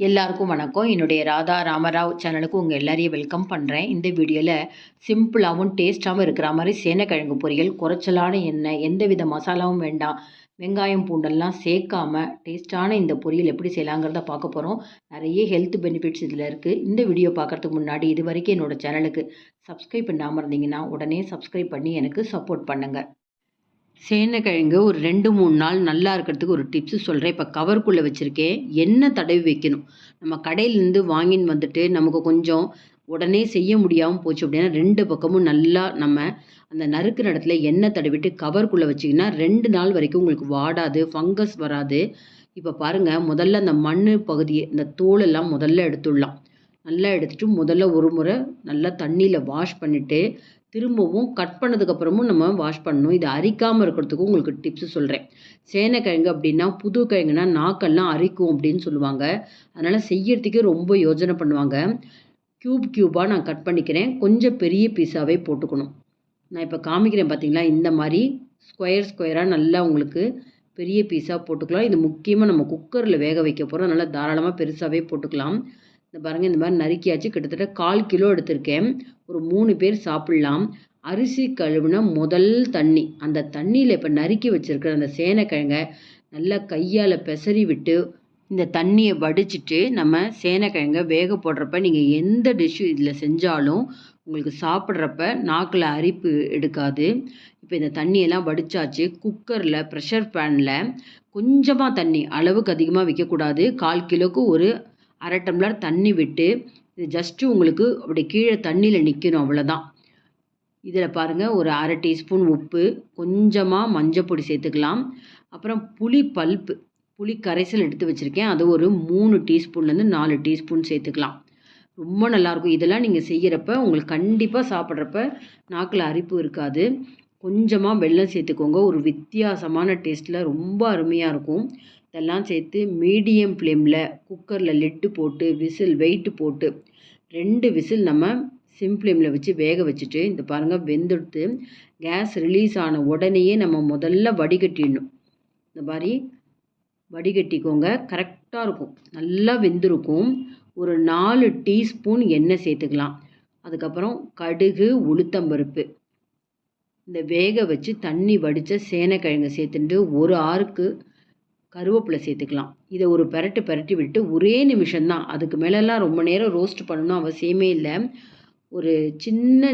எல்லாருக்கும் வணக்கம். என்னுடைய ராதா ராமராவ் சேனலுக்கு உங்கள் எல்லாரையும் வெல்கம் பண்ணுறேன் இந்த வீடியோவில் சிம்பிளாகவும் டேஸ்ட்டாகவும் இருக்கிற மாதிரி சேனைக்கிழங்கு பொரியல் குறைச்சலான எண்ணெய் எந்த வித மசாலாவும் வேண்டாம் வெங்காயம் பூண்டெல்லாம் சேர்க்காம டேஸ்ட்டான இந்த பொரியல் எப்படி செய்யலாங்கிறத பார்க்க போகிறோம் நிறைய ஹெல்த் பெனிஃபிட்ஸ் இதில் இருக்குது இந்த வீடியோ பார்க்குறதுக்கு முன்னாடி இது வரைக்கும் என்னோடய சேனலுக்கு சப்ஸ்கிரைப் பண்ணாமல் இருந்தீங்கன்னா உடனே சப்ஸ்கிரைப் பண்ணி எனக்கு சப்போர்ட் பண்ணுங்கள் சேனைக்கிழங்கு ஒரு ரெண்டு மூணு நாள் நல்லா இருக்கிறதுக்கு ஒரு டிப்ஸு சொல்கிறேன் இப்போ கவருக்குள்ளே வச்சுருக்கேன் எண்ணெய் தடவி வைக்கணும்? நம்ம கடையிலேருந்து வாங்கின்னு வந்துட்டு நமக்கு கொஞ்சம் உடனே செய்ய முடியாமல் போச்சு அப்படின்னா ரெண்டு பக்கமும் நல்லா நம்ம அந்த நறுக்கிற இடத்துல எண்ணெய் தடவிட்டு கவருக்குள்ளே வச்சிங்கன்னா ரெண்டு நாள் வரைக்கும் உங்களுக்கு வாடாது ஃபங்கஸ் வராது. இப்போ பாருங்கள் முதல்ல அந்த மண் பகுதியை இந்த தோலெல்லாம் முதல்ல எடுத்துடலாம். நல்லா எடுத்துட்டு முதல்ல ஒரு முறை நல்லா தண்ணியில் வாஷ் பண்ணிவிட்டு திரும்பவும் கட் பண்ணதுக்கப்புறமும் நம்ம வாஷ் பண்ணணும். இது அரிக்காமல் இருக்கிறதுக்கும் உங்களுக்கு டிப்ஸு சொல்கிறேன் சேனைக்கிழங்கு அப்படின்னா புது கிழங்குனா நாக்கெல்லாம் அரிக்கும் அப்படின்னு சொல்லுவாங்க. அதனால் செய்யறதுக்கே ரொம்ப யோஜனை பண்ணுவாங்க. க்யூப் க்யூபாக நான் கட் பண்ணிக்கிறேன். கொஞ்சம் பெரிய பீஸாகவே போட்டுக்கணும். நான் இப்போ காமிக்கிறேன் பார்த்தீங்களா இந்த மாதிரி ஸ்கொயர் ஸ்கொயராக நல்லா உங்களுக்கு பெரிய பீஸாக போட்டுக்கலாம். இது முக்கியமாக நம்ம குக்கரில் வேக வைக்க போகிறோம் நல்லா தாராளமாக பெருசாகவே போட்டுக்கலாம். இந்த பாருங்கள் இந்த மாதிரி நறுக்கியாச்சு. கிட்டத்தட்ட கால் கிலோ எடுத்திருக்கேன். ஒரு மூணு பேர் சாப்பிட்லாம். அரிசி கழுவுன முதல் தண்ணி. அந்த தண்ணியில் இப்போ நறுக்கி வச்சுருக்கிற அந்த சேனைக்கிழங்கை நல்லா கையால் பெசறி விட்டு இந்த தண்ணியை வடிச்சிட்டு நம்ம சேனைக்கிழங்கை வேக போடுறப்ப நீங்கள் எந்த டிஷ்ஷு இதில் செஞ்சாலும் உங்களுக்கு சாப்பிட்றப்ப நாக்கில் அரிப்பு எடுக்காது. இப்போ இந்த தண்ணியெல்லாம் வடித்தாச்சு குக்கரில் ப்ரெஷர் பேனில் கொஞ்சமாக தண்ணி அளவுக்கு அதிகமாக வைக்கக்கூடாது. கால் கிலோவுக்கு ஒரு அரை டம்ளர் தண்ணி விட்டு இது ஜஸ்ட்டு உங்களுக்கு அப்படி கீழே தண்ணியில் நிற்கணும் அவ்வளோதான் இதில் பாருங்கள் ஒரு அரை டீஸ்பூன் உப்பு கொஞ்சமாக மஞ்சப்பொடி சேர்த்துக்கலாம். அப்புறம் புளி பல்ப்பு புளி கரைசல் எடுத்து வச்சுருக்கேன். அது ஒரு மூணு டீஸ்பூன்லேருந்து நாலு டீஸ்பூன் சேர்த்துக்கலாம். ரொம்ப நல்லாயிருக்கும். இதெல்லாம் நீங்கள் செய்கிறப்ப உங்களுக்கு கண்டிப்பாக சாப்பிட்றப்ப நாக்கில் அரிப்பு இருக்காது. கொஞ்சமாக வெல்லம் சேர்த்துக்கோங்க. ஒரு வித்தியாசமான டேஸ்ட்டில் ரொம்ப அருமையாக இருக்கும். இதெல்லாம் சேர்த்து மீடியம் ஃப்ளேமில் குக்கரில் லிட்டு போட்டு விசில் வெயிட்டு போட்டு ரெண்டு விசில் நம்ம சிம் ஃப்ளேமில் வச்சு வேக வச்சுட்டு இந்த பாருங்கள் வெந்தெடுத்து கேஸ் ரிலீஸ் ஆன உடனேயே நம்ம முதல்ல வடிகட்டிடணும். இந்த மாதிரி வடிகட்டிக்கோங்க கரெக்டாக இருக்கும். நல்லா வெந்திருக்கும். ஒரு நாலு டீஸ்பூன் எண்ணெய் சேர்த்துக்கலாம். அதுக்கப்புறம் கடுகு உளுத்தம்பருப்பு இந்த வேக வச்சு தண்ணி வடித்த சேனைக்கிழங்கு சேர்த்துட்டு ஒரு ஆறுக்கு கருவேப்பிலை சேர்த்துக்கலாம். இதை ஒரு பெரட்டு பெரட்டி விட்டு ஒரே நிமிஷம்தான். அதுக்கு மேலெல்லாம் ரொம்ப நேரம் ரோஸ்ட் பண்ணணும் அவசியமே இல்லை. ஒரு சின்ன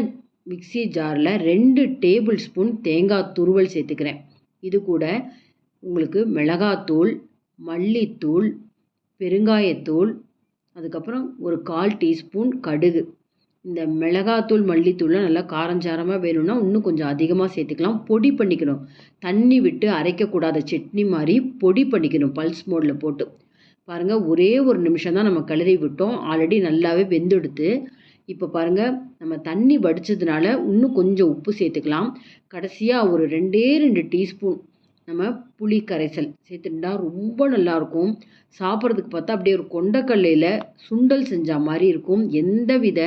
மிக்சி ஜாரில் ரெண்டு டேபிள் ஸ்பூன் தேங்காய் துருவல் சேர்த்துக்கிறேன். இது கூட உங்களுக்கு மிளகாத்தூள் மல்லித்தூள் பெருங்காயத்தூள் அதுக்கப்புறம் ஒரு கால் டீஸ்பூன் கடுகு. இந்த மிளகாத்தூள் மல்லித்தூள்லாம் நல்லா காரஞ்சாரமாக வேணும்னா இன்னும் கொஞ்சம் அதிகமாக சேர்த்துக்கலாம். பொடி பண்ணிக்கணும். தண்ணி விட்டு அரைக்கக்கூடாத சட்னி மாதிரி பொடி பண்ணிக்கணும். பல்ஸ் மோடில் போட்டு. பாருங்கள் ஒரே ஒரு நிமிஷம் தான் நம்ம கிளறி விட்டோம். ஆல்ரெடி நல்லாவே வெந்தெடுத்து. இப்போ பாருங்கள் நம்ம தண்ணி வடித்ததுனால இன்னும் கொஞ்சம் உப்பு சேர்த்துக்கலாம். கடைசியாக ஒரு ரெண்டே ரெண்டு டீஸ்பூன் நம்ம புளி கரைசல் சேர்த்துட்டா ரொம்ப நல்லாயிருக்கும். சாப்பிட்றதுக்கு பார்த்தா அப்படியே ஒரு கொண்டக்கல்லையில் சுண்டல் செஞ்ச மாதிரி இருக்கும். எந்த வித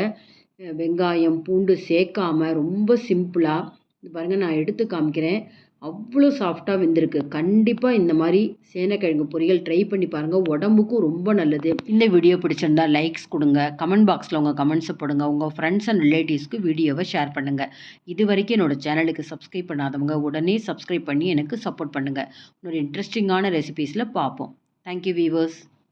வெங்காயம் பூண்டு சேர்க்காம ரொம்ப சிம்பிளாக இது பாருங்கள் நான் எடுத்து காமிக்கிறேன். அவ்வளோ சாஃப்டாக வெந்திருக்கு. கண்டிப்பாக இந்த மாதிரி சேனக்கிழங்கு பொரியல் ட்ரை பண்ணி பாருங்கள் உடம்புக்கும் ரொம்ப நல்லது. இந்த வீடியோ பிடிச்சிருந்தா லைக்ஸ் கொடுங்க. கமெண்ட் பாக்ஸில் உங்கள் கமெண்ட்ஸை போடுங்க. உங்கள் ஃப்ரெண்ட்ஸ் அண்ட் ரிலேட்டிவ்ஸ்க்கு வீடியோவை ஷேர் பண்ணுங்கள் இது வரைக்கும் என்னோடய சேனலுக்கு சப்ஸ்கிரைப் பண்ணாதவங்க உடனே சப்ஸ்கிரைப் பண்ணி எனக்கு சப்போர்ட் பண்ணுங்கள் இன்னொரு இன்ட்ரெஸ்டிங்கான ரெசிபீஸில் பார்ப்போம். Thank you viewers